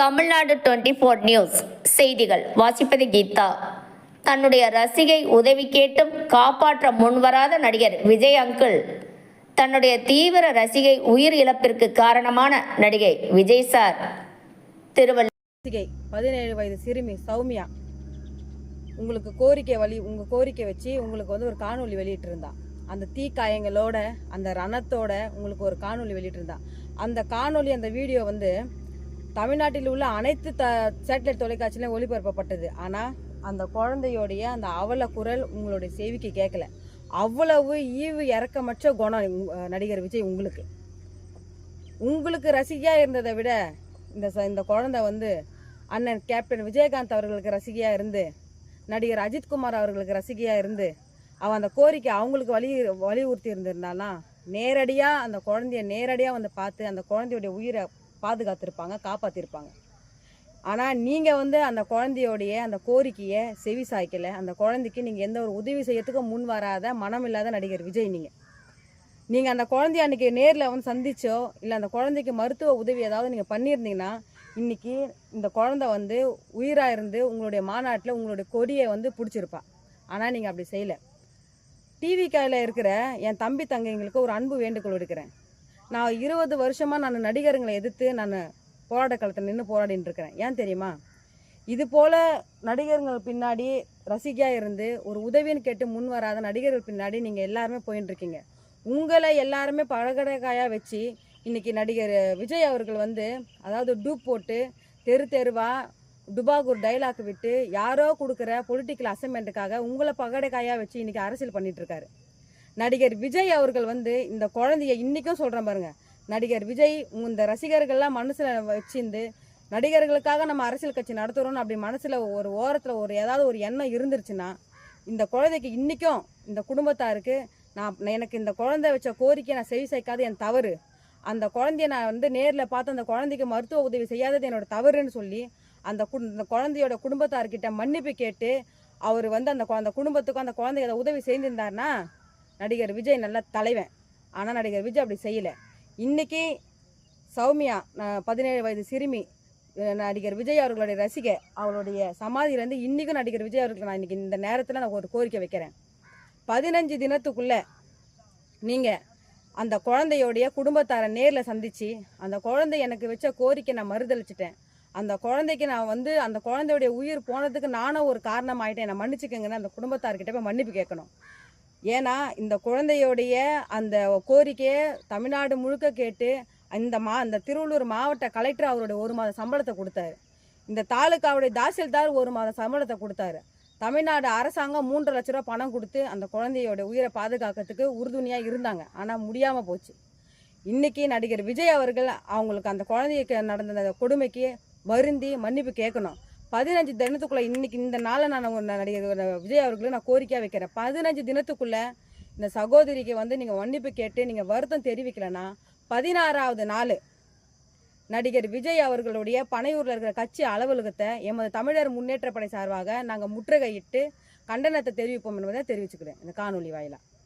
Tamil Nadu twenty four news செய்திகள். வாசிப்பது கீதா. தன்னுடைய ரசிகை உதவி கேட்டும் காப்பாற்ற முன்வராத நடிகர் விஜய் அங்கிள். தன்னுடைய தீவிர ரசிகை உயிர் இழப்பிற்கு காரணமான நடிகை விஜய் சார். திருவள்ளூர் ரசிகை பதினேழு வயது சிறுமி சௌமியா. உங்களுக்கு கோரிக்கை வழி உங்கள் கோரிக்கை வச்சு உங்களுக்கு வந்து ஒரு காணொலி வெளியிட்டிருந்தா. அந்த தீக்காயங்களோட அந்த ரணத்தோட உங்களுக்கு ஒரு காணொலி வெளியிட்டிருந்தா. அந்த காணொலி அந்த வீடியோ வந்து தமிழ்நாட்டில் உள்ள அனைத்து த சேட்டலைட் தொலைக்காட்சியிலும் ஒளிபரப்பப்பட்டது. ஆனால் அந்த குழந்தையோடைய அந்த அவல குரல் உங்களுடைய செவிக்கு கேட்கல அவ்வளவு ஈவு இறக்கமற்ற குணம் நடிகர் விஜய் உங்களுக்கு. உங்களுக்கு ரசிகையாக இருந்ததை விட இந்த ச- இந்த குழந்தை வந்து அண்ணன் கேப்டன் விஜயகாந்த் அவர்களுக்கு ரசிகையாக இருந்து நடிகர் அஜித்குமார் அவர்களுக்கு ரசிகையாக இருந்து அவன் அந்த கோரிக்கை அவங்களுக்கு வலி வலியுறுத்தி இருந்திருந்தானா நேரடியாக அந்த குழந்தைய நேரடியாக வந்து பார்த்து அந்த குழந்தையுடைய உயிரை பாதுகாத்திருப்பாங்க காப்பாற்றிருப்பாங்க ஆனால் நீங்கள் வந்து அந்த குழந்தையோடைய அந்த கோரிக்கையை செவி சாய்க்கலை அந்த குழந்தைக்கு நீங்கள் எந்த ஒரு உதவி செய்யறதுக்கும் முன் வராத மனம் இல்லாத நடிகர் விஜய் நீங்கள் நீங்கள் அந்த குழந்தைய அன்றைக்கி நேரில் வந்து சந்திச்சோ இல்லை அந்த குழந்தைக்கு மருத்துவ உதவி ஏதாவது நீங்கள் பண்ணியிருந்தீங்கன்னா இன்றைக்கி இந்த குழந்தை வந்து உயிராக இருந்து உங்களுடைய மாநாட்டில் உங்களுடைய கொடியை வந்து பிடிச்சிருப்பா. ஆனால் நீங்கள் அப்படி செய்யலை. டிவி கையில் இருக்கிற என் தம்பி தங்கைங்களுக்கு ஒரு அன்பு வேண்டுகோள் எடுக்கிறேன் நான் இருபது வருஷமாக நான் நடிகருங்களை எதிர்த்து நான் போராட்ட களத்தில் நின்று போராடின்னு இருக்கிறேன். ஏன் தெரியுமா? இது போல் நடிகர்கள் பின்னாடி ரசிகையாக இருந்து ஒரு உதவின்னு கேட்டு முன் வராத நடிகர்கள் பின்னாடி நீங்கள் எல்லாருமே போயின்னு இருக்கீங்க. உங்களை எல்லாருமே பழகடைக்காயாக வச்சு இன்றைக்கி நடிகர் விஜய் அவர்கள் வந்து அதாவது டூப் போட்டு தெரு தெருவாக டுபாகூர் டைலாக் விட்டு யாரோ கொடுக்குற பொலிட்டிக்கல் அசைன்மெண்ட்டுக்காக உங்களை பகடைக்காயாக வச்சு இன்றைக்கி அரசியல் பண்ணிகிட்ருக்காரு நடிகர் விஜய் அவர்கள் வந்து இந்த குழந்தைய இன்றைக்கும் சொல்கிறேன் பாருங்கள் நடிகர் விஜய் இந்த ரசிகர்கள்லாம் மனசில் வச்சிருந்து நடிகர்களுக்காக நம்ம அரசியல் கட்சி நடத்துகிறோம்னு அப்படி மனசில் ஒரு ஓரத்தில் ஒரு ஏதாவது ஒரு எண்ணம் இருந்துருச்சுன்னா இந்த குழந்தைக்கு இன்றைக்கும் இந்த குடும்பத்தாருக்கு நான் எனக்கு இந்த குழந்தை வச்ச கோரிக்கை நான் செவி சேர்க்காத என் தவறு. அந்த குழந்தைய நான் வந்து நேரில் பார்த்து அந்த குழந்தைக்கு மருத்துவ உதவி செய்யாதது என்னோட தவறுன்னு சொல்லி அந்த கு இந்த குழந்தையோட குடும்பத்தார்கிட்ட மன்னிப்பு கேட்டு அவர் வந்து அந்த அந்த குடும்பத்துக்கும் அந்த குழந்தைக்கு உதவி செய்திருந்தாருன்னா நடிகர் விஜய் நல்ல தலைவன். ஆனால் நடிகர் விஜய் அப்படி செய்யலை. இன்றைக்கி சௌமியா நான் பதினேழு வயது சிறுமி நடிகர் விஜய் அவர்களுடைய ரசிகை அவளுடைய சமாதியிலேருந்து இன்றைக்கும் நடிகர் விஜய் அவர்களுக்கு நான் இன்னைக்கு இந்த நேரத்தில் நான் ஒரு கோரிக்கை வைக்கிறேன். பதினஞ்சு தினத்துக்குள்ளே நீங்கள் அந்த குழந்தையோடைய குடும்பத்தாரை நேரில் சந்தித்து அந்த குழந்தை எனக்கு வச்ச கோரிக்கை நான் மறுதளிச்சிட்டேன். அந்த குழந்தைக்கு நான் வந்து அந்த குழந்தையுடைய உயிர் போனதுக்கு நானும் ஒரு காரணம் ஆயிட்டேன் என்னை மன்னிச்சுக்கங்கன்னு அந்த குடும்பத்தார்கிட்ட போய் மன்னிப்பு கேட்கணும். ஏன்னா இந்த குழந்தையோடைய அந்த கோரிக்கையை தமிழ்நாடு முழுக்க கேட்டு இந்த மா இந்த திருவள்ளூர் மாவட்ட கலெக்டர் அவருடைய ஒரு மாத சம்பளத்தை கொடுத்தாரு. இந்த தாலுக்காவுடைய தாசில்தார் ஒரு மாத சம்பளத்தை கொடுத்தாரு. தமிழ்நாடு அரசாங்கம் மூன்று லட்ச ரூபா பணம் கொடுத்து அந்த குழந்தையோட உயிரை பாதுகாக்கிறதுக்கு உறுதுணையாக இருந்தாங்க. ஆனால் முடியாமல் போச்சு. இன்றைக்கி நடிகர் விஜய் அவர்கள் அவங்களுக்கு அந்த குழந்தைக்கு நடந்த அந்த கொடுமைக்கு வருந்தி மன்னிப்பு கேட்கணும். பதினஞ்சு தினத்துக்குள்ளே இன்றைக்கி இந்த நாளை நான் ஒரு நடிகர் விஜய் அவர்களுக்கு நான் கோரிக்கையாக வைக்கிறேன். பதினஞ்சு தினத்துக்குள்ளே இந்த சகோதரிக்கு வந்து நீங்கள் மன்னிப்பு கேட்டு நீங்கள் வருத்தம் தெரிவிக்கலைன்னா பதினாறாவது நாள் நடிகர் விஜய் அவர்களுடைய பனையூரில் இருக்கிற கட்சி அலுவலகத்தை எமது தமிழர் முன்னேற்ற படை சார்பாக நாங்கள் முற்றுகையிட்டு கண்டனத்தை தெரிவிப்போம் என்பதை தெரிவிச்சுக்கிறேன். இந்த காணொலி வாயிலாக.